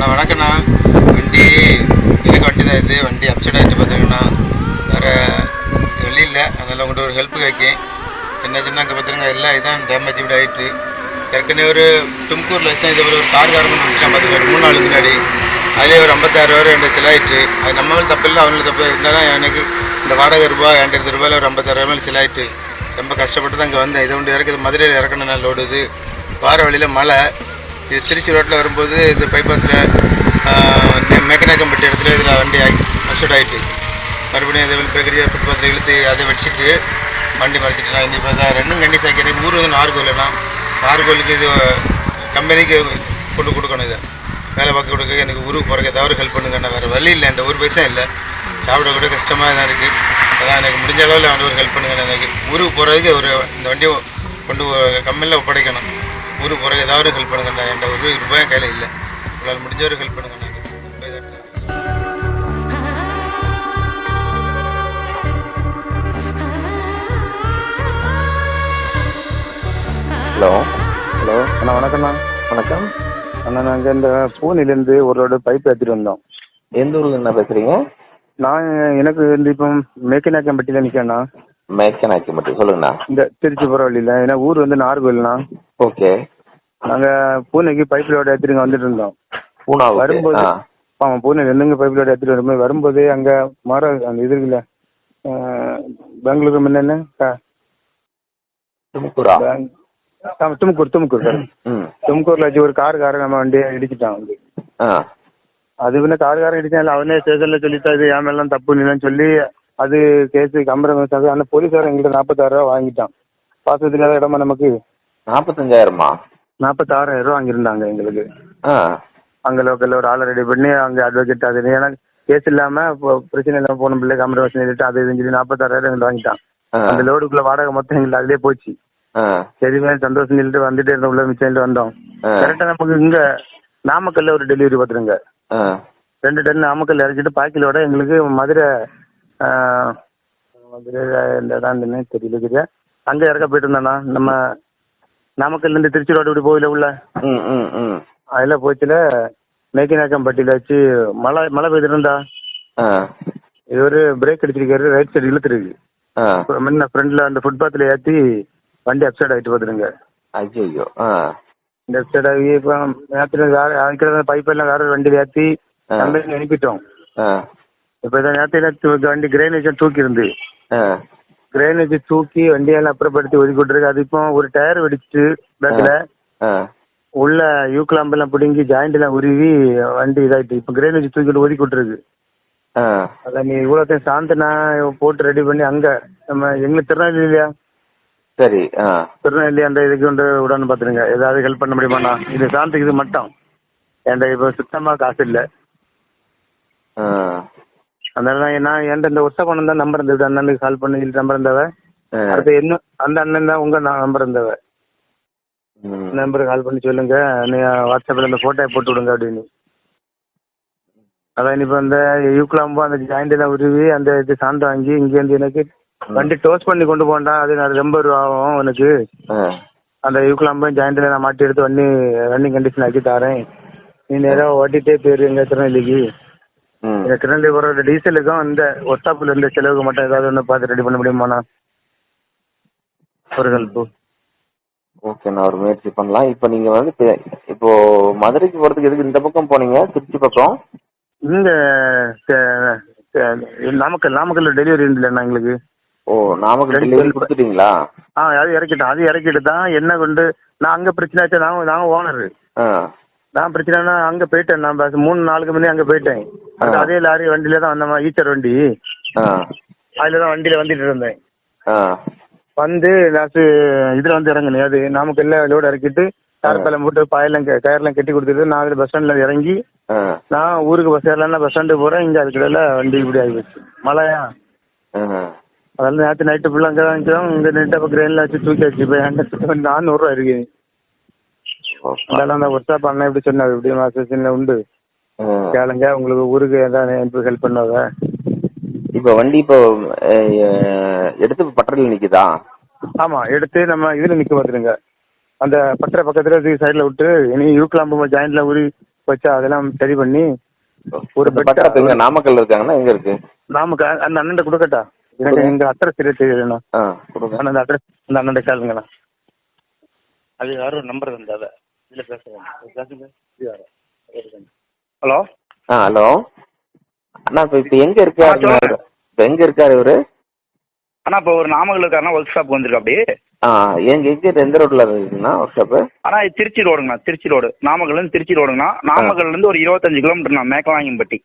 அண்ணா வணக்கண்ணா வண்டி எனக்கு வண்டி தான் இது. வண்டி அப்சைட் ஆகிட்டு பார்த்தீங்கன்னா வேறு வெளி இல்லை. அதனால் உங்கள்கிட்ட ஒரு ஹெல்ப் கேட்கேன் என்னாச்சுன்னா அங்கே பார்த்துருங்க எல்லாம் இதுதான் டேமேஜ் இப்படி ஆகிட்டு ஏற்கனவே ஒரு தும்கூரில் வச்சேன் இதே போல் ஒரு கார் காரணம் விட்டுட்டேன் ஒரு மூணு நாளுக்கு முன்னாடி. அதிலே ஒரு ஐம்பத்தாறு ரூபா ரெண்டு செலாயிட்டு அது நம்ம மேலே தப்பு இல்லை தப்பு. இருந்தாலும் எனக்கு இந்த வாடகை ரூபாய் ரெண்டாயிரத்து ரூபாயில் ஒரு ஐம்பத்தாயிரம் ரூபாய் செலாயிட்டு ரொம்ப கஷ்டப்பட்டு தான் இங்கே வந்தேன். இதை ஒன்று இறக்குது. மதுரையில் இறக்கணும் நான் லோடு இது. வார வழியில் மழை. இது திருச்சி ரோட்டில் வரும்போது இது பைபாஸில் மேக்கனாக்கம்பட்டி இடத்துல இதில் வண்டி அப்செட் ஆகிட்டு மறுபடியும் இதே பெரிய ஃபுட்பாத்தில் இழுத்து அதை வச்சுட்டு வண்டி மறைச்சிட்டு நான் இன்னைக்கு பார்த்தா ரெண்டும் கண்டி சாக்கி எனக்கு ஊர் வந்து நார்கோயில்னா நார்கோலுக்கு இது கம்பெனிக்கு கொண்டு கொடுக்கணும் இதை. வேலை பார்க்க கொடுக்க எனக்கு ஊருக்கு போகிறக்க தவறு ஹெல்ப் பண்ணுங்கண்ணா. வேறு வழி இல்லை என்கிட்ட ஒரு பைசா இல்லை. சாப்பிட கூட கஷ்டமாக தான் இருக்குது அதான் எனக்கு முடிஞ்ச அளவில் வந்து ஒரு ஹெல்ப் பண்ணுங்கண்ணா எனக்கு. ஊருக்கு போகிறதுக்கு ஒரு இந்த வண்டியை கொண்டு கம்பெனியில் ஒப்படைக்கணும். ஊருக்கு போகிறதுக்கு ஏதாவது ஒரு ஹெல்ப் பண்ணுங்கண்ணா என்கிட்ட ஒரு ரூபாய் கையில் இல்லை. உங்களால் முடிஞ்ச ஒரு ஹெல்ப் பண்ணுங்கண்ணா. ஹலோ. ஹலோ. அண்ணா வணக்கம்ண்ணா வணக்கம். அண்ணா நாங்கள் இந்த பூனிலேருந்து ஒரு ரோடு பைப் ஏற்றிட்டு வந்தோம். எந்த ஊர்ல என்ன பேசுறீங்க? நான் எனக்கு வந்து இப்போ மேக்கனாக்கம்பட்டியில் நிற்கேண்ணா மேக்கன் ஆக்கிமட்டி சொல்லுங்கண்ணா. இந்த திருச்சி போகிற ஏன்னா ஊர் வந்து நார்கோயில்ண்ணா. ஓகே. நாங்கள் பூனைக்கு பைப் லோடு எடுத்துருங்க வந்துட்டு இருந்தோம். பூனா வரும்போது ஆமாம் பூனை ரெண்டுங்க பைப் லோடு எடுத்துட்டு வரும்போது வரும்போது அங்கே மரம் அந்த இது இருக்குல்ல பெங்களூரு முன்னே தும்கூரா? ஆமாம் தும்கூர் தும்கூர் சார். தும்கூரில் வச்சு ஒரு காருக்காரன் நம்ம வண்டியை இடிச்சிட்டான் வந்து. அது வந்து காருக்காரன் இடிச்சால அவனே ஸ்டேஷனில் சொல்லிட்டு ஏன் என் மேலாம் தப்பு இல்லைன்னு சொல்லி அது கேஸு கம்ப்ரமைஸ் ஆகுது அந்த போலீஸ்காரன் எங்கள்கிட்ட நாற்பத்தாறு ரூபா வாங்கிட்டான். பாசத்துக்காக இடமா நமக்கு? நாற்பத்தஞ்சாயிரமா நாற்பத்தாறாயிரம் ரூபா வாங்கியிருந்தாங்க எங்களுக்கு. ஆ. அங்கே லோக்கலில் ஒரு ஆள் ரெடி பண்ணி அங்கே அட்வொகேட் அது ஏன்னா கேஸ் இல்லாம இப்போ பிரச்சனை இல்லாம போன பிள்ளை கம்ப்ரமைஸ் எழுதிட்டு அது இதுன்னு சொல்லி நாற்பத்தாறாயிரம் எங்களுக்கு வாங்கிட்டான். ஆ. அந்த லோடுக்குள்ள வாடகை மொத்தம் எங்களுக்கு அதிலே போச்சு. ஆ. சரிமே சந்தோஷம் சொல்லிட்டு வந்துட்டே இருந்த உள்ள மிச்சம் வந்தோம். கரெக்டா நமக்கு இங்க நாமக்கல்ல ஒரு டெலிவரி பார்த்துருங்க. ரெண்டு டன் நாமக்கல் இறக்கிட்டு பாக்கிலோட எங்களுக்கு மதுரை இந்த தெரியல சரியா? அங்கே இறக்க போயிட்டு இருந்தேண்ணா நம்ம நாமக்கல்லேருந்து திருச்சி ரோடு இப்படி போயில உள்ள? அதில் போச்சுல மேக்கினாக்கம்பட்டியில் வச்சு மழை மழை பெய்துட்டு இருந்தா இது ஒரு பிரேக் அடிச்சிருக்காரு ரைட் சைடு இழுத்துருக்கு. முன்ன ஃப்ரண்ட்ல அந்த ஃபுட்பாத்தில் ஏற்றி வண்டி அப்சைட் ஆகிட்டு பார்த்துருங்க ஐயோ ஆ. அப்சைட் ஆகி இப்போ நேரத்தில் வேற பைப் எல்லாம் வேற ஒரு வண்டியில் ஆ. கம்பெனி அனுப்பிட்டோம். இப்போ இதை நேரத்தில் வண்டி கிரைனேஜ் தூக்கி இருந்து ஆ. கிரைனேஜ் தூக்கி வண்டியெல்லாம் அப்புறப்படுத்தி ஒதுக்கி விட்டுருக்கு அது இப்போ ஒரு டயர் வெடிச்சு பேக்கில் ஆ. உள்ள யூக்லாம்பெல்லாம் பிடுங்கி ஜாயிண்ட் எல்லாம் உருவி வண்டி இதாயிட்டு இப்போ கிரைனேஜ் தூக்கிட்டு ஒதுக்கி விட்டுருக்கு ஆ. அதான் நீ இவ்வளோத்தையும் சாந்தனா போட்டு ரெடி பண்ணி அங்கே நம்ம எங்களுக்கு திருநெல்வேலி இல்லையா? சரி திருநெல்வேலி அந்த இதுக்கு வந்து உடனே பார்த்துருங்க. ஏதாவது ஹெல்ப் பண்ண முடியுமாண்ணா இது சாந்துக்கு இது மட்டும். என்கிட்ட இப்போ சுத்தமாக காசு இல்லை. அதனால தான் நான் என்கிட்ட இந்த ஒத்த பணம் தான் நம்பர் இருந்தது அண்ணனுக்கு கால் பண்ணி சொல்லிட்டு நம்பர் இருந்தவ அடுத்து என்ன அந்த அண்ணன் தான் உங்க நம்பர் இருந்தவ. நம்பருக்கு கால் பண்ணி சொல்லுங்க நீங்க வாட்ஸ்அப்ல இந்த போட்டோ போட்டு விடுங்க அப்படின்னு. அதான் இப்போ இந்த யூக்லாம்போ அந்த ஜாயிண்ட் எல்லாம் உருவி அந்த இது சாந்து வாங்கி இங்கேருந்து எனக்கு வண்டி டோஸ் பண்ணி கொண்டு போண்டா அது நான் ரொம்ப ஆகும் உனக்கு. அந்த யூக்லாம்போ ஜாயிண்ட்ல நான் மாட்டி எடுத்து வண்டி ரன்னிங் கண்டிஷன் ஆக்கி தரேன். நீ நேராக ஓட்டிகிட்டே போயிருங்க திருநெல்வேலிக்கு ம் இந்த திருநெல்வேலி போகிற டீசலுக்கும் இந்த ஒத்தாப்பில் இருந்த செலவுக்கு மட்டும் ஏதாவது ஒன்று பார்த்து ரெடி பண்ண முடியுமாண்ணா ஒரு ஹெல்ப்பு ஓகே நான் ஒரு முயற்சி பண்ணலாம். இப்போ நீங்க வந்து இப்போ மதுரைக்கு போறதுக்கு எதுக்கு இந்த பக்கம் போனீங்க? திருச்சி பக்கம்? இங்கே நாமக்கல் நாமக்கல்ல டெலிவரி இருந்துலண்ணா எங்களுக்கு. ஓ நாமக்கல் டெலிவரி கொடுத்துட்டீங்களா? ஆ அது இறக்கிட்டோம். அது இறக்கிட்டு தான் என்ன கொண்டு நான் அங்கே பிரச்சனை ஆச்சு நான் நான் ஓனர் ஆ. நான் பிரச்சனைனா அங்கே போயிட்டேன். நான் பஸ் மூணு நாளுக்கு முன்னே அங்கே போயிட்டேன். அது லாரி வண்டியில தான் வந்தோம் ஈச்சர் வண்டி. அதில் தான் வண்டியில் வந்துட்டு இருந்தேன். வந்து லாஸ்ட்டு இதில் வந்து இறங்கினேன். அது நாமக்கல்ல லோடு இறக்கிட்டு கார்பெல்லாம் போட்டு பாயெல்லாம் கயர்லாம் கட்டி கொடுத்துட்டு நான் அதில் பஸ் ஸ்டாண்டில் இறங்கி நான் ஊருக்கு பஸ் ஏறலாம் பஸ் ஸ்டாண்டுக்கு போகிறேன் இங்கே அதுக்கிடையில வண்டி இப்படி ஆகி போச்சு. மழையா? அதனால நேற்று நைட்டு ஃபுல்லாக அங்கே தான் நிற்கிறோம் இங்கே நைட்டு அப்போ கிரெயினில் வச்சு தூக்கி வச்சு இப்போ என்கிட்ட நானூறுரூவா இருக்கு. அதனால அந்த ஒர்க்ஷாப் அண்ணன் எப்படி சொன்னார். இப்படி மாசத்துல உண்டு. கேளுங்க உங்களுக்கு ஊருக்கு ஏதாவது ஹெல்ப் பண்ணாத இப்போ வண்டி இப்போ எடுத்து பட்டறையில் நிக்குதா? ஆமாம் எடுத்து நம்ம இதில் நிற்க பார்த்துருங்க அந்த பட்டறை பக்கத்தில் சைடில் விட்டு இனி யூக்லாம்பு ஜாயிண்டில் உரி வச்சு அதெல்லாம் சரி பண்ணி ஒரு இந்த பெட் பட்டா இப்ப எங்க நாமக்கல்ல இருக்காங்கன்னா எங்க இருக்கு? நமக்கு அ- அந்த அண்ணன் கொடுக்கட்டா? எனக்கு எங்க அட்ரஸ் கொடுங்க. அந்த அட்ரஸ் அந்த அண்ணன் கேளுங்கண்ணா அது யாரும் நம்பர் பேசுகிறேன் ஹலோ ஆ ஹலோ. அண்ணா இப்ப இப்ப எங்க இருக்காரு. இப்ப எங்க இருக்காரு இவரு? அண்ணா இப்போ ஒரு நாமக்கல் இருக்காருன்னா ஒர்க் ஷாப் வந்திருக்கு அப்படி ஆ எங்க எங்க எந்த ரோட்ல இருக்குண்ணா ஒர்க் ஷாப்பு இது திருச்சி ரோடுங்கண்ணா திருச்சி ரோடு நாமக்கல்லேருந்து திருச்சி ரோடுங்கண்ணா நாமக்கல்லேருந்து ஒரு இருபத்தஞ்சு கிலோமீட்டர்ண்ணா மேக்கலாங்கிம்பட்டி.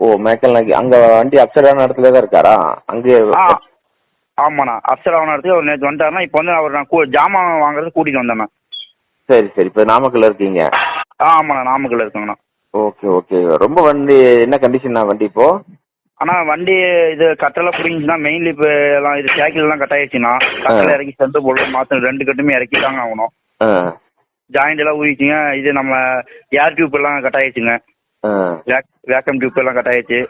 ஓ மேக்கல் நாக்கி அங்க வண்டி அப்சைடான இடத்துல தான் இருக்காரா? அங்கே ஆ ஆமாண்ணா அப்சராவன இடத்துக்கு அவர் நேற்று வந்துட்டாருன்னா இப்போ வந்து அவர் நான் கூ ஜாமான் வாங்குறது கூட்டிகிட்டு வந்தேண்ணா. சரி சரி. இப்ப நாமக்கல்ல இருக்கீங்க? ஆ ஆமாண்ணா நாமக்கல் இருக்குங்கண்ணா. Okay okay. ரொம்ப வண்டி என்ன கண்டிஷன் வண்டி இப்போ? அண்ணா வண்டி இது கட்டெல்லாம் பிடிங்கிச்சுன்னா மெயின் லிப் எல்லாம் இது சைக்கிள் எல்லாம் கட் ஆயிடுச்சுண்ணா கட்டில் இறக்கி சென்டர் போட்டு மாற்றணும் ரெண்டு கட்டுமே இறக்கி தாங்க ஆகணும் ஜாயிண்ட் எல்லாம் ஊறிச்சுங்க இது நம்ம ஏர் டியூப் எல்லாம் கட் ஆயிடுச்சுங்க வேக்கம் டியூப் எல்லாம் கட் ஆயிடுச்சு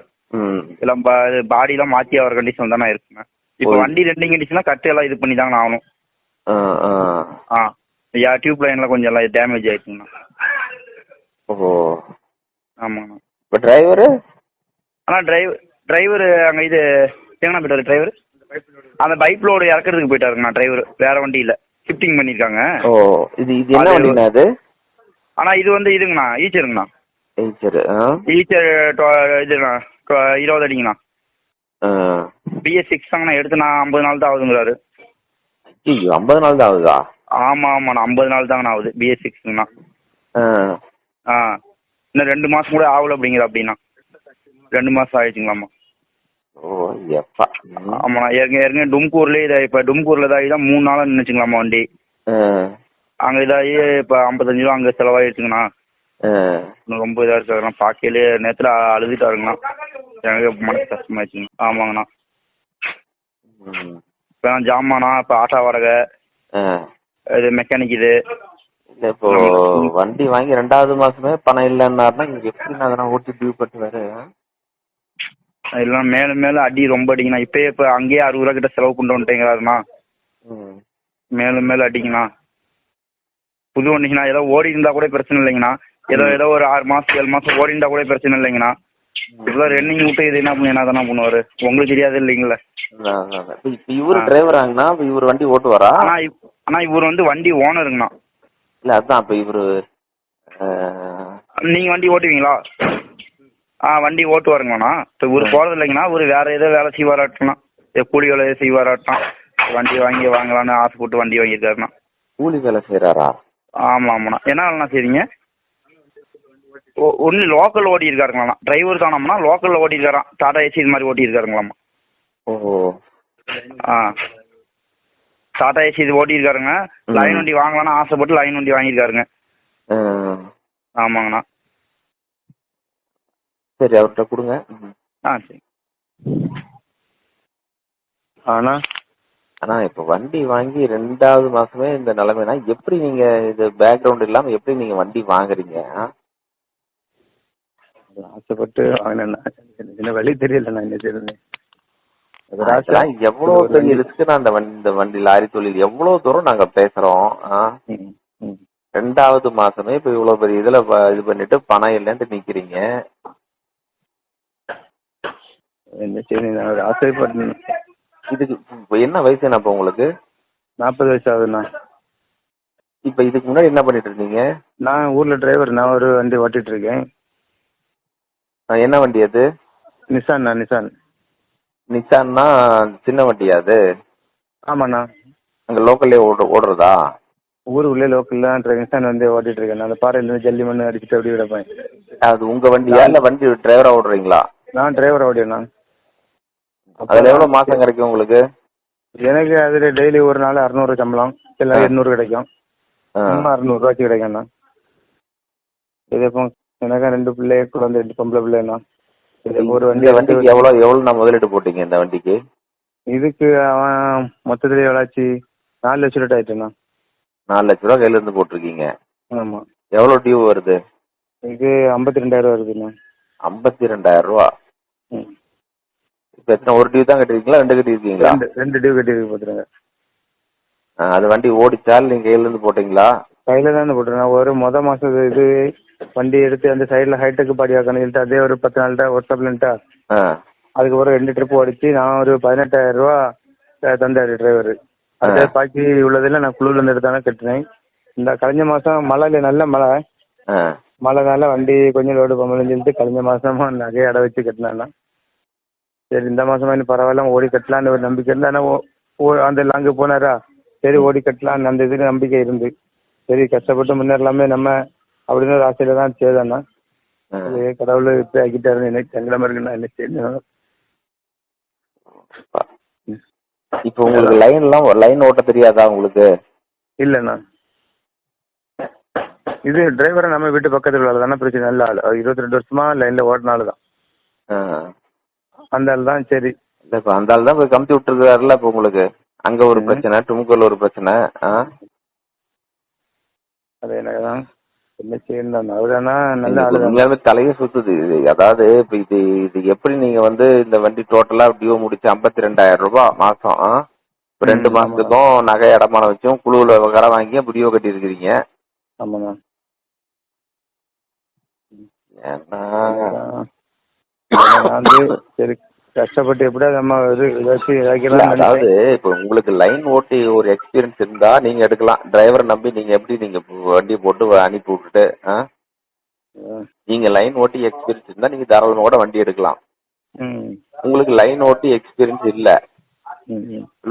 எல்லாம் பா இது பாடியெல்லாம் மாற்றி ஆகிற கண்டிஷன் தானே இருக்குங்க. இப்போ. வண்டி ரெண்டிங் கண்டிஷனா கட்டு எல்லாம் இது பண்ணி தாங்க ஆகணும் ஆ. ஏர் டியூப் லைன்லாம் கொஞ்சம் எல்லாம் டேமேஜ் ஆயிடுச்சுங்கண்ணா. ஓ ஆமாங்கண்ணா. இப்போ டிரைவரு ஆனால் டிரைவர் டிரைவர் அங்கே இது எங்கண்ணா போயிட்டாரு டிரைவர் அந்த பைப் லோடு இறக்கிறதுக்கு போயிட்டாருங்கண்ணா டிரைவர் வேற வண்டி இல்லை ஷிஃப்டிங் பண்ணியிருக்காங்க ஓ இது இது என்ன வண்டிண்ணா அது? ஆனால் இது வந்து இதுங்கண்ணா ஈச்சருங்கண்ணா ஏய், சரி ஆ ஈச்சர் இதுண்ணா இருபது அடிங்கண்ணா. பிஎஸ் சிக்ஸ் தாங்கண்ணா எடுத்து நான் ஐம்பது நாள் தான் ஆகுதுங்கிறாரு. ஐயோ ஐம்பது நாள் தான் ஆகுதா? ஆமாம் ஆமாண்ணா ஐம்பது நாள் தாங்கண்ணா ஆகுது. பிஎஸ் சிக்ஸுங்கண்ணா ஆ. இன்னும் ரெண்டு மாதம் கூட ஆகல அப்படிங்கிற அப்படின்னா. ரெண்டு மாதம் ஆயிடுச்சுங்களாம்மா. ஓ எப்பா. ம். ஆமாண்ணா ஏற்கனவே ஏற்கனவே டும்கூர்லேயே இதை இப்போ டும்கூரில் இதாகி தான் மூணு நாளாக நின்றுச்சுங்களாம்மா வண்டி. அங்கே இதாகி இப்போ ஐம்பத்தஞ்சு ரூபா அங்கே செலவாயிடுச்சுங்கண்ணா. ரொம்ப இதாக இருக்காருண்ணா பார்க்கலே நேரத்தில் அழுதுட்டாருங்கண்ணா. எனக்கு மனசு கஷ்டமாயிடுச்சுங்க. ஆமாங்கண்ணா. இப்போ ஜாமானா இப்போ ஆட்டோ வாடகை. இது மெக்கானிக் இது. இல்ல இப்போ வண்டி வாங்கி ரெண்டாவது மாசமே பணம் இல்லைன்னாருன்னா இங்க எப்படி நான் அதெல்லாம் ஓட்டி டியூ கட்டுவாரு எல்லாம் மேலே மேலே அடி ரொம்ப அடிங்கண்ணா இப்போயே இப்போ அங்கேயே அறுபது ரூபா கிட்ட செலவு கொண்டு வந்துட்டேங்கிறாருண்ணா மேலும் மேலும் அடிங்கண்ணா புது வண்டிங்கண்ணா ஏதோ ஓடி இருந்தா கூட பிரச்சனை இல்லைங்கண்ணா. ஏதோ ஏதோ ஒரு ஆறு மாசம் ஏழு மாசம் ஓடி இருந்தா கூட பிரச்சனை இல்லைங்கண்ணா. இப்போ ரன்னிங் விட்டு இது என்ன பண்ணி என்ன தானே பண்ணுவாரு? உங்களுக்கு தெரியாது இல்லைங்களா. இவரு ஆ. டிரைவர் ஆகுனா இப்ப இவர் வண்டி ஓட்டுவாரா? ஆனா ஆனா இவர் வந்து வண்டி ஓனருங்கண்ணா. இல்ல அதான் இப்ப இவரு நீங்க வண்டி ஓட்டுவீங்களா? ஆ வண்டி ஓட்டுவாருங்கண்ணா இப்போ இவர் போறது இல்லைங்கண்ணா இவர் வேற ஏதோ வேலை செய்வாராட்டம்னா கூலி வேலை செய்வாராட்டம் வண்டி வாங்கி வாங்கலாம்னு ஆசைப்பட்டு வண்டி வாங்கியிருக்காருண்ணா. கூலி வேலை செய்யறாரா ஆமாம் ஆமாண்ணா. என்ன வேலைண்ணா செய்றீங்க? ஒன்லி லோக்கல் ஓடி இருக்காருங்களாண்ணா டிரைவர் தானம்னா லோக்கலில் ஓட்டி இருக்காராம் டாடா ஏசி இது மாதிரி ஓட்டி இருக்காருங்களாம்மா ஓ ஆ. டாடா ஏசி இது ஓட்டி இருக்காருங்க. லைன் வண்டி வாங்கலாம்னு ஆசைப்பட்டு லைன் வண்டி வாங்கியிருக்காருங்க ஆமாங்கண்ணா. சரி அவர்கிட்ட கொடுங்க. ஆ சரி. ஆண்ணா ஆனா இப்ப வண்டி வாங்கி ரெண்டாவது மாசமே இந்த நிலைமைனா எப்படி நீங்க இது பேக்ரவுண்ட் இல்லாம எப்படி நீங்க வண்டி வாங்குறீங்க? ஆசைப்பட்டு எனக்கு சின்ன வழி என்ன செய்யறது ஒரு ஆசை. அதெல்லாம் எவ்வளவு பெரிய. ரிஸ்க் அந்த இந்த வண்டி லாரி தொழில் எவ்வளவு தூரம் நாங்க பேசுறோம். ரெண்டாவது மாசமே இப்ப இவ்வளவு பெரிய இதுல இது பண்ணிட்டு பணம் இல்லைன்ட்டு நிக்கிறீங்க என்ன செய்யணும் நான் ஒரு ஆசைப்பட்டு இதுக்கு என்ன வயசு என்ன இப்ப உங்களுக்கு நாற்பது வயசு ஆகுதுண்ணா இப்ப இதுக்கு முன்னாடி என்ன பண்ணிட்டு இருந்தீங்க நான் ஊர்ல டிரைவர் நான் ஒரு வண்டி ஓட்டிட்டு இருக்கேன் என்ன வண்டி அது? நிசான்ண்ணா நிசான். நிசான்னா சின்ன வண்டியா அது? ஆமாண்ணா. அங்க லோக்கல்லே ஓடு ஓடுறதா? ஊர் உள்ளே லோக்கல்ல நிசான் வந்து ஓட்டிட்டு இருக்கேன். அந்த பாறையிலேருந்து ஜல்லி மண் அடிச்சுட்டு அப்படி விடப்பேன் அது உங்க வண்டியா இல்ல வண்டி டிரைவரா ஓடுறீங்களா? நான் டிரைவர் ஓடியண்ணா. அதுல எவ்வளவு மாசம் கிடைக்கும் உங்களுக்கு? எனக்கு அதுல டெய்லி ஒரு நாள் அறுநூறு சம்பளம் இல்லை. எண்ணூறு கிடைக்கும். சும்மா அறுநூறுவாய்க்கு கிடைக்கும்ண்ணா. இது இப்போ எனக்கு ரெண்டு பிள்ளை குழந்தை ரெண்டு பொம்பளை பிள்ளைண்ணா ஒரு வண்டி வண்டிக்கு எவ்வளவு எவ்வளவு நான் முதலீடு போட்டீங்க இந்த வண்டிக்கு? இதுக்கு அவன் மொத்தத்துல எவ்வளாச்சு நாலு லட்சம் ரூபாய் ஆயிட்டுண்ணா. நாலு லட்ச ரூபா கையில இருந்து போட்டிருக்கீங்க. ஆமாம் எவ்வளவு டியூ வருது? இது ஐம்பத்தி ரெண்டாயிரம் வருதுண்ணா. ஐம்பத்தி ரெண்டாயிரம் ரூபா? ம். இப்ப எத்தனை ஒரு டியூ தான் கட்டிருக்கீங்களா ரெண்டு கட்டிருக்கீங்களா ரெண்டு ரெண்டு டியூ கட்டி பார்த்துருங்க அது வண்டி ஓடிச்சா இல்ல நீங்க கையில இருந்து போட்டீங்களா? கையில் தான் போட்டுருக்கேன். ஒரு மொத மாதம் இது வண்டி எடுத்து அந்த சைடில் ஹைடெக் பாடி ஆக்கணும் சொல்லிட்டு அதே ஒரு பத்து நாள்கிட்ட ஒர்க்ஷாப்லன்ட்டா ஆ. அதுக்கப்புறம் ரெண்டு ட்ரிப் அடிச்சு நான் ஒரு பதினெட்டாயிரம் ரூபா தந்தாரு டிரைவர் அது பாக்கி உள்ளதெல்லாம் நான் குழுவில் எடுத்தானே கட்டினேன். இந்த கழிஞ்ச மாதம் மழையில நல்ல மழை. மழைனால வண்டி கொஞ்சம் லோடு போகலன்னு சொல்லிட்டு கழிஞ்ச மாசமா நகையை அடை வச்சு கட்டினேன்னா சரி இந்த மாசமா இன்னும் பரவாயில்ல ஓடி கட்டலான்னு ஒரு நம்பிக்கை இருந்து ஆனால் அந்த லாங்கு போனாரா? சரி ஓடி கட்டலான்னு அந்த இதுக்கு நம்பிக்கை இருந்து. சரி கஷ்டப்பட்டு முன்னேறலாமே நம்ம அப்படின்னு ஒரு ஆசையில தான் செய்தேன்னா கடவுள் இப்படி ஆக்கிட்டாருன்னு எனக்கு சங்கடமா இருக்குன்னா என்ன செய்யணும் இப்போ உங்களுக்கு லைன்லாம் லைன் ஓட்ட தெரியாதா உங்களுக்கு? இல்லைண்ணா இது டிரைவரை நம்ம வீட்டு பக்கத்தில் உள்ள தானே பிரச்சனை. நல்ல ஆள். இருபத்தி ரெண்டு வருஷமா லைன்ல ஆள் தான். அந்த ஆள் தான் சரி. இல்ல இப்போ அந்த ஆள் தான் போய் கமுத்தி விட்டுருக்காருல்ல இப்போ உங்களுக்கு. அங்க ஒரு பிரச்சனை டுமுக்கல்ல ஒரு பிரச்சனை. அது எனக்கு தான் என்ன செய்யணும் அவரானா நல்ல உண்மையாலுமே தலையே சுத்துது. இது அதாவது இப்போ இது இது எப்படி நீங்க வந்து இந்த வண்டி டோட்டலா டியூ முடிச்சு ஐம்பத்தி ரெண்டாயிரம் ரூபாய் மாசம் ரெண்டு. மாசத்துக்கும் நகை அடமானம் வச்சும் குழுவுல கடன் வாங்கி முடிவு கட்டி இருக்கிறீங்க ஆமாண்ணா ஏன்னா வந்து சரி கஷ்டப்பட்டு எப்படியாவது நம்ம இது இதாக்கலாம் அதாவது இப்போ உங்களுக்கு லைன் ஓட்டி ஒரு எக்ஸ்பீரியன்ஸ் இருந்தா நீங்க எடுக்கலாம். டிரைவரை நம்பி நீங்க எப்படி நீங்க வண்டி போட்டு அனுப்பி விட்டுட்டு ஆ? நீங்க லைன் ஓட்டி எக்ஸ்பீரியன்ஸ் இருந்தா நீங்க தாராளமா கூட வண்டி எடுக்கலாம். உங்களுக்கு லைன் ஓட்டி எக்ஸ்பீரியன்ஸ் இல்ல.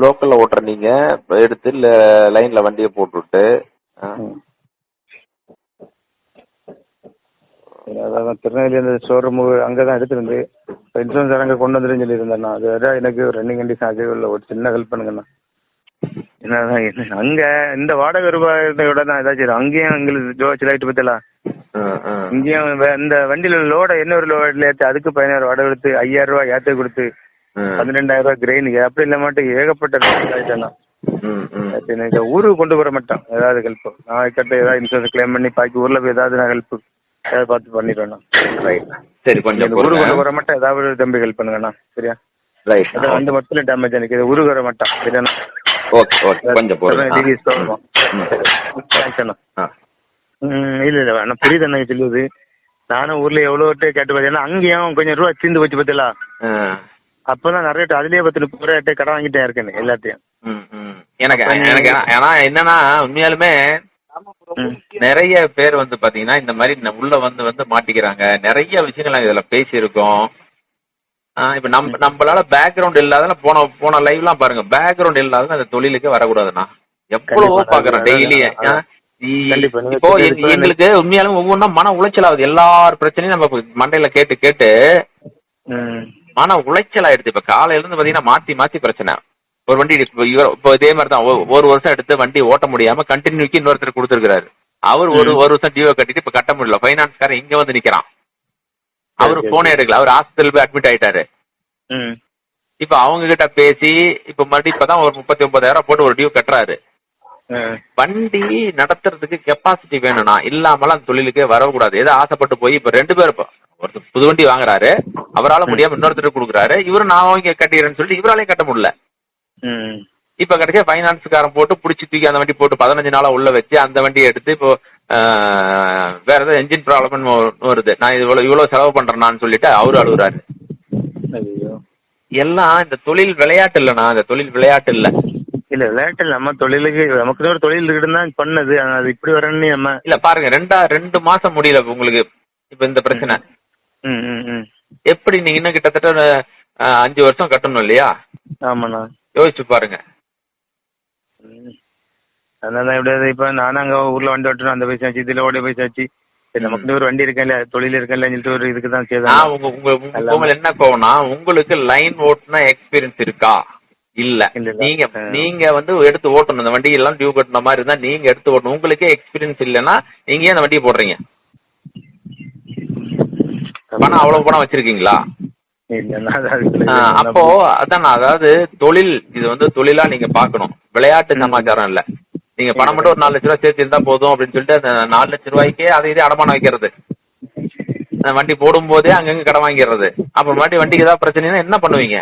லோக்கல்ல ஓட்டுற நீங்க எடுத்து லைன்ல வண்டியை போட்டுவிட்டு ஆ, ம். சரி, அதான் திருநெல்வேலி அந்த ஷோரூம் அங்கே தான் எடுத்திருந்து. இப்போ இன்சூரன்ஸ் அங்கே கொண்டு வந்துருன்னு சொல்லியிருந்தேண்ணா அது வேற எனக்கு ரன்னிங் கண்டிஷன் அதே இல்லை. ஒரு சின்ன ஹெல்ப் பண்ணுங்கண்ணா. என்னதான் என்ன அங்கே இந்த வாடகை ரூபாயோட தான் ஏதாச்சும் அங்கேயும் எங்களுக்கு ஜோச்சு லைட்டு பத்தலாம். இங்கேயும் இந்த வண்டியில லோட என்ன ஒரு லோடில் ஏற்றி அதுக்கு பதினாயிரம் வாடகை கொடுத்து ஐயாயிரம் ரூபாய் ஏற்ற கொடுத்து பன்னிரெண்டாயிரம் ரூபாய் கிரெயினுக்கு அப்படி இல்லை மாட்டேன் ஏகப்பட்ட ஆயிட்டேண்ணா. இந்த ஊருக்கு கொண்டு போற மாட்டேன் ஏதாவது ஹெல்ப் நான் கட்ட ஏதாவது இன்சூரன்ஸ் கிளைம் பண்ணி பாக்கி ஊர்ல போய் ஏதாவது நான் ஹெல்ப் ஏதாவது பார்த்து பண்ணிடுவேண்ணா ரைட் சரி கொஞ்சம் போற மாட்டேன் ஏதாவது தம்பி ஹெல்ப் பண்ணுங்கண்ணா சரியா? ரைட் அதான் வந்து மட்டும் டேமேஜ் எனக்கு. இது ஊருக்கு வர மாட்டேன் சரியாண்ணா? ஓகே ஓகே கொஞ்சம் பொறுங்க டிவி ஆ. ஸ்டோர் ம். தேங்க்ஸ் அண்ணா. ஆ. ம் இல்லை இல்லை அண்ணா புரியுது அண்ணா சொல்லுது நானும் ஊர்ல எவ்வளோட்டே கேட்டு பார்த்தேன் அங்கேயும் கொஞ்சம் ரூபா தீர்ந்து போச்சு பார்த்தீங்களா. அப்பதான் நிறைய அதுலயே பத்து முப்பது ரூபாய் கடன் வாங்கிட்டே இருக்கேன் எல்லாத்தையும். எனக்கு எனக்கு ஏன்னா என்னன்னா உண்மையாலுமே. நிறைய பேர் வந்து பாத்தீங்கன்னா இந்த மாதிரி உள்ள வந்து வந்து மாட்டிக்கிறாங்க. நிறைய விஷயங்கள் நாங்க இதுல பேசியிருக்கோம். இப்ப நம்ம நம்மளால பேக்ரவுண்ட் இல்லாத போன போன லைவ்லாம் பாருங்க. பேக்ரவுண்ட் இல்லாத அந்த தொழிலுக்கு வரக்கூடாதுண்ணா. எவ்வளவோ பாக்குறோம் டெய்லி இப்போ எங்களுக்கு உண்மையாலும் ஒவ்வொன்றா மன உளைச்சல் ஆகுது. எல்லார் பிரச்சனையும் நம்ம மண்டையில கேட்டு கேட்டு மன உளைச்சல் ஆயிடுது இப்ப காலையில இருந்து பாத்தீங்கன்னா மாத்தி மாத்தி பிரச்சனை. ஒரு வண்டி இப்போ இவர் இப்போ இதே மாதிரி தான். ஒரு வருஷம் எடுத்து வண்டி ஓட்ட முடியாம கண்டினியூக்கு இன்னொருத்தர் கொடுத்துருக்காரு அவர் ஒரு ஒரு வருஷம் டிஓ கட்டிட்டு இப்ப கட்ட முடியல. ஃபைனான்ஸ்காரன் இங்க வந்து நிக்கிறான். அவர் போனே எடுக்கல. அவர் ஹாஸ்பிட்டல் போய் அட்மிட் ஆயிட்டாரு. ம். இப்ப அவங்க கிட்ட பேசி இப்ப மறுபடியும் இப்பதான் ஒரு முப்பத்தி ஒன்பதாயிரம் போட்டு ஒரு டியூ கட்டுறாரு. வண்டி நடத்துறதுக்கு கெப்பாசிட்டி வேணும்னா இல்லாமலாம் அந்த தொழிலுக்கே வரக்கூடாது. ஏதோ ஆசைப்பட்டு போய் இப்ப ரெண்டு பேர் ஒருத்தர் புது வண்டி வாங்குறாரு. அவரால முடியாம இன்னொருத்தர் கொடுக்குறாரு. இவரு நான் வாங்கி கட்டிடுறேன்னு சொல்லிட்டு இவராலையும் கட்ட முடியல. இப்ப கிடைக்க ஃபைனான்ஸ்காரன் போட்டு பிடிச்சி தூக்கி அந்த வண்டி போட்டு பதினஞ்சு நாளா உள்ள வச்சு அந்த வண்டியை எடுத்து இப்போ வேற ஏதாவது என்ஜின் ப்ராப்ளம்னு வருது. நான் இவ்வளவு இவ்வளவு செலவு பண்றேனான்னு சொல்லிட்டு அவரு அழுகுறாரு. ஐயோ. எல்லாம் இந்த தொழில் விளையாட்டு இல்லைண்ணா. இந்த தொழில் விளையாட்டு இல்ல. இல்ல விளையாட்டு இல்ல, நம்ம தொழிலுக்கு நமக்கு ஒரு தொழில் இருக்குன்னு தான் பண்ணது. அது இப்படி வரணும்னு நம்ம இல்ல பாருங்க. ரெண்டா ரெண்டு மாசம் முடியல இப்ப உங்களுக்கு. இப்ப இந்த பிரச்சனை. ம் ம் ம். எப்படி நீங்க இன்னும் கிட்டத்தட்ட அஞ்சு வருஷம் கட்டணும் இல்லையா? ஆமாண்ணா. யோசிச்சு பாருங்க. அதனால எப்படியாவது இப்போ நானும் அங்கே ஊரில் வண்டி ஓட்டணும் அந்த பைசா ஆச்சு இதில் ஓடிய பைசா ஆச்சு சரி நமக்கு ஒரு வண்டி இருக்கேன் இல்லையா? தொழில் இருக்கேன் இல்லைன்னு சொல்லிட்டு ஒரு இதுக்கு தான் செய்தேன் உங்க உங்க என்ன கோவம்னா உங்களுக்கு லைன் ஓட்டுனா எக்ஸ்பீரியன்ஸ் இருக்கா? இல்ல. நீங்க. நீங்க வந்து எடுத்து ஓட்டணும். இந்த வண்டி எல்லாம் டியூ கட்டின மாதிரி இருந்தா நீங்க எடுத்து ஓட்டணும். உங்களுக்கே எக்ஸ்பீரியன்ஸ் இல்லைன்னா நீங்க ஏன் அந்த வண்டியை போடுறீங்க? பணம் அவ்வளவு பணம் வச்சிருக்கீங்களா? அப்போ அதான் அதாவது தொழில் இது வந்து தொழிலா நீங்க பார்க்கணும். விளையாட்டு சமாச்சாரம் இல்ல. நீங்க பணம் மட்டும் ஒரு நாலு லட்ச ரூபாய் சேர்த்து இருந்தா போதும் அப்படின்னு சொல்லிட்டு அந்த நாலு லட்ச ரூபாய்க்கே அதை இதே அடமானம் வைக்கிறது. அந்த வண்டி போடும்போதே அங்கங்க கடன் வாங்கிடுறது அப்புறம் மறுபடியும் வண்டிக்கு ஏதாவது பிரச்சனைனா என்ன பண்ணுவீங்க?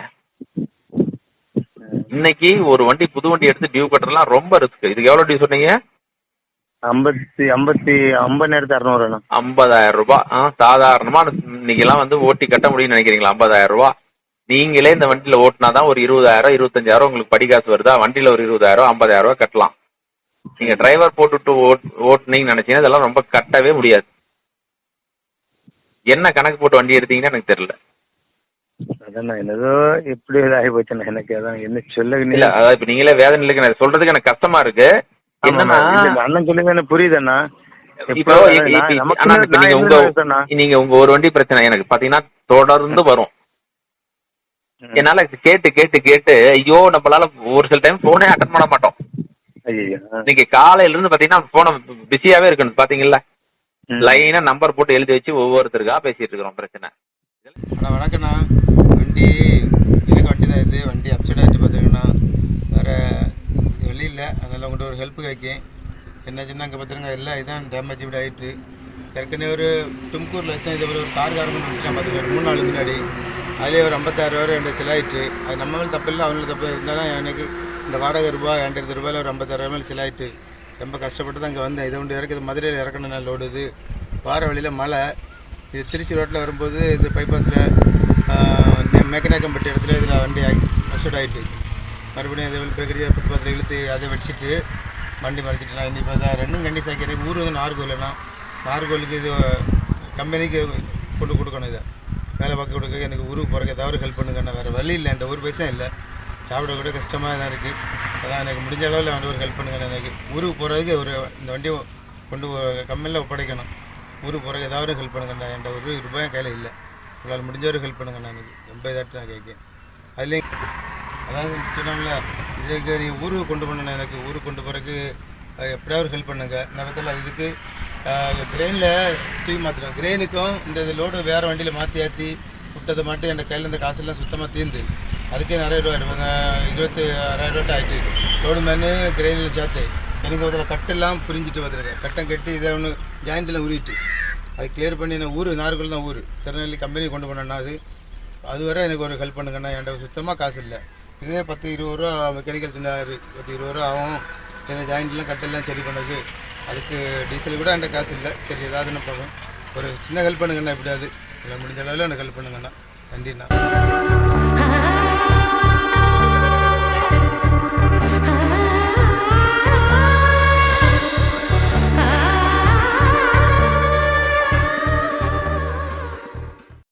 இன்னைக்கு ஒரு வண்டி புது வண்டி எடுத்து டியூ கட்டுறதுலாம் ரொம்ப ரிஸ்க். இதுக்கு எவ்வளவு டியூ சொன்னீங்க? ஐம்பத்தி ஐம்பத்தி ஐம்பதாயிரத்து அறநூறுண்ணா ஐம்பதாயிரம் ரூபாய் ஆ சாதாரணமா இன்னைக்கெல்லாம் வந்து ஓட்டி கட்ட முடியும்னு நினைக்கிறீங்களா? ஐம்பதாயிரம் ரூபாய் நீங்களே இந்த வண்டியில ஓட்டினா தான் ஒரு இருபதாயிரம் இருபத்தஞ்சாயிரம் உங்களுக்கு படிக்காசு வருதா? வண்டியில ஒரு இருபதாயிரம் ஐம்பதாயிரம் ரூபாய் கட்டலாம். நீங்க டிரைவர் போட்டுட்டு ஓட் ஓட்டுனீங்கன்னு நினைச்சீங்கன்னா இதெல்லாம் ரொம்ப கட்டவே முடியாது. என்ன கணக்கு போட்டு வண்டி எடுத்தீங்கன்னு எனக்கு தெரியல. அதான் என்னதோ எப்படி ஆகி போச்சுண்ணா எனக்கு அதான் என்ன சொல்ல இல்ல அதாவது இப்ப நீங்களே வேதனை இல்லைங்க நான் சொல்றதுக்கு எனக்கு கஷ்டமா இருக்கு. அண்ணன் சொல்லுங்க இப்ப நான் நீங்க உங்க நீங்க ஒரு வண்டி பிரச்சனை எனக்கு பாத்தீங்கன்னா தொடர்ந்து வரும். என்னால கேட்டு கேட்டு கேட்டு ஐயோ நம்மளால ஒரு சில டைம் போனே அட்டன் பண்ண மாட்டோம். இன்னைக்கு காலையில இருந்து பாத்தீங்கன்னா போன பிஸியாவே இருக்கணும் பாத்தீங்களா. லைனா நம்பர் போட்டு எழுதி வச்சு ஒவ்வொருத்தருக்கா பேசிட்டு இருக்கிறோம் பிரச்சனை. அண்ணா வணக்கண்ணா வண்டி எனக்கு வண்டி தான் இது. வண்டி அப்சைட் ஆகிட்டு பார்த்துருங்கண்ணா வேறு வெளியில் அதனால் உங்கள்கிட்ட ஒரு ஹெல்ப் கேட்கேன். என்னாச்சுன்னா அங்கே பார்த்துருங்க எல்லாம் இதான் டேமேஜ் இப்படி ஆகிட்டு ஏற்கனவே ஒரு தும்கூரில் வச்சேன் இதே ஒரு கார் காரணம் பார்த்துருக்கேன் மூணு நாள் முன்னாடி. அதுலேயே ஒரு ஐம்பத்தாயிரம் ரூபா ரெண்டு சிலாயிட்டு அது நம்ம மேலே தப்பு இல்லை அவங்களுக்கு தப்பு இருந்தாலும் எனக்கு இந்த வாடகை ரூபாய் ரெண்டாயிரத்து ரூபாயில் ஒரு ஐம்பத்தாயிரம் மேலே சிலாயிட்டு ரொம்ப கஷ்டப்பட்டு தான் இங்கே வந்தேன். இதை கொண்டு இறக்குது மதுரையில் இறக்கணும் நான் லோடு வார வழியில் மழை. இது திருச்சி ரோட்டில் வரும்போது இது பைபாஸில் மேக்கனாக்கம்பட்டி இடத்துல இதில் வண்டி அப்செட் ஆகிட்டு மறுபடியும் இதே பிரகிரியா ஃபுட்பாத்தில் இழுத்து அதை வச்சுட்டு வண்டி மறைச்சிட்டு நான் பார்த்தா ரெண்டும் கண்டி சாய்க்கிறேன். எனக்கு ஊர் வந்து நார்கோயில்னா நார்கோயிலுக்கு இது கம்பெனிக்கு கொண்டு கொடுக்கணும் இதை. வேலை பார்க்க கொடுக்க எனக்கு ஊருக்கு போகிறக்க ஏதாவது ஹெல்ப் பண்ணுங்கண்ணா. வேறு வழி இல்லை என்கிட்ட ஒரு பைசா இல்லை. சாப்பிட கூட கஷ்டமாக தான் இருக்குது அதான் எனக்கு முடிஞ்ச அளவில் வந்து ஒரு ஹெல்ப் பண்ணுங்கண்ணா எனக்கு. ஊருக்கு போகிறதுக்கு ஒரு இந்த வண்டியை கொண்டு கம்பெனியில் ஒப்படைக்கணும். ஊருக்கு போகிறதுக்கு ஏதாவது ஹெல்ப் பண்ணுங்கண்ணா. என்கிட்ட ஒரு ரூபாயும் கையில் இல்லை. உங்களால் முடிஞ்ச ஒரு ஹெல்ப் பண்ணுங்கண்ணா எனக்கு. ரொம்ப இதாட்டு நான் கேட்கேன் அதுலேயும் அதாவது சொன்னோம்ல இதுக்கு நீ ஊருக்கு கொண்டு போகணும் எனக்கு ஊருக்கு கொண்டு போகிறதுக்கு எப்படியாவது ஹெல்ப் பண்ணுங்க. இந்த விதத்தில் இதுக்கு கிரெயினில் தூக்கி மாற்றிடும் கிரெயினுக்கும் இந்த இது லோடு வேறு வண்டியில் மாற்றி ஏற்றி விட்டதை மட்டும் என் கையில் இருந்த காசெல்லாம் சுத்தமாக தீர்ந்து அதுக்கே நிறைய ரூபா இருபத்தி ஆறாயிரம் ரூபாய் ஆயிடுச்சு. லோடு மேனு கிரெயினில் சேர்த்து எனக்கு அதில் கட்டெல்லாம் புரிஞ்சிட்டு வந்துருக்கேன் கட்டம் கட்டி இதை ஒன்று ஜாயிண்ட்டில் உருவிட்டு அது கிளியர் பண்ணி நான் ஊர் நார்கோல் தான் ஊர். திருநெல்வேலி கம்பெனி கொண்டு போனேன்னா அது அது வரை எனக்கு ஒரு ஹெல்ப் பண்ணுங்கண்ணா என்கிட்ட சுத்தமாக காசு இல்லை. இதே பத்து இருபது ரூபா மெக்கானிக்கல் சொன்னார் பத்து இருபது ரூபா ஆகும். சில ஜாயிண்ட்லாம் கட்டெல்லாம் சரி பண்ணது. அதுக்கு டீசல் கூட என்கிட்ட காசு இல்லை. சரி ஏதாவது நான் பார்ப்பேன் ஒரு சின்ன ஹெல்ப் பண்ணுங்கண்ணா எப்படியாவது. இல்லை முடிஞ்ச அளவில் எனக்கு ஹெல்ப் பண்ணுங்கண்ணா நன்றிண்ணா.